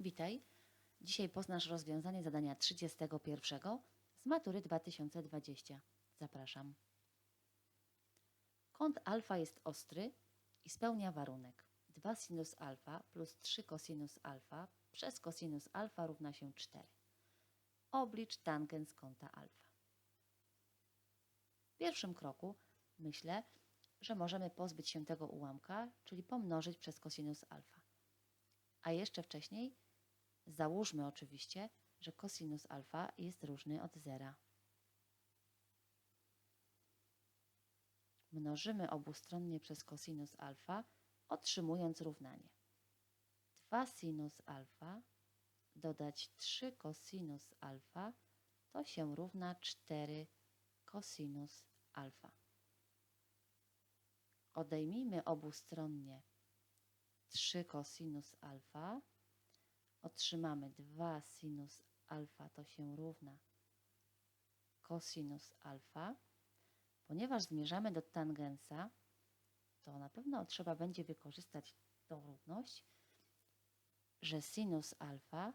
Witaj. Dzisiaj poznasz rozwiązanie zadania 31 z matury 2020. Zapraszam. Kąt alfa jest ostry i spełnia warunek 2 sinus alfa plus 3 cosinus alfa przez cosinus alfa równa się 4. Oblicz tangens kąta alfa. W pierwszym kroku myślę, że możemy pozbyć się tego ułamka, czyli pomnożyć przez cosinus alfa. A jeszcze wcześniej załóżmy oczywiście, że cosinus alfa jest różny od zera. Mnożymy obustronnie przez cosinus alfa, otrzymując równanie. 2 sinus alfa dodać 3 cosinus alfa to się równa 4 cosinus alfa. Odejmijmy obustronnie 3 cosinus alfa. Otrzymamy 2 sinus alfa to się równa cosinus alfa. Ponieważ zmierzamy do tangensa, to na pewno trzeba będzie wykorzystać tą równość, że sinus alfa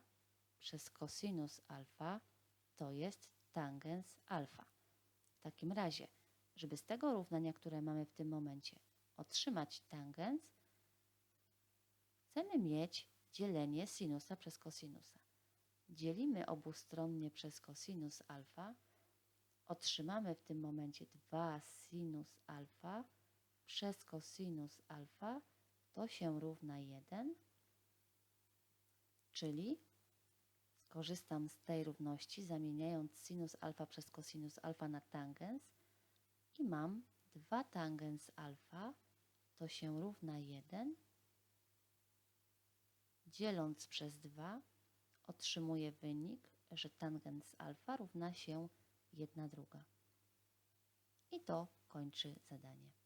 przez cosinus alfa to jest tangens alfa. W takim razie, żeby z tego równania, które mamy w tym momencie, otrzymać tangens, chcemy mieć dzielenie sinusa przez kosinusa. Dzielimy obustronnie przez cosinus alfa, otrzymamy w tym momencie 2 sinus alfa przez cosinus alfa, to się równa 1, czyli skorzystam z tej równości, zamieniając sinus alfa przez cosinus alfa na tangens. I mam 2 tangens alfa, to się równa 1, dzieląc przez 2 otrzymuję wynik, że tangens alfa równa się 1 druga. I to kończy zadanie.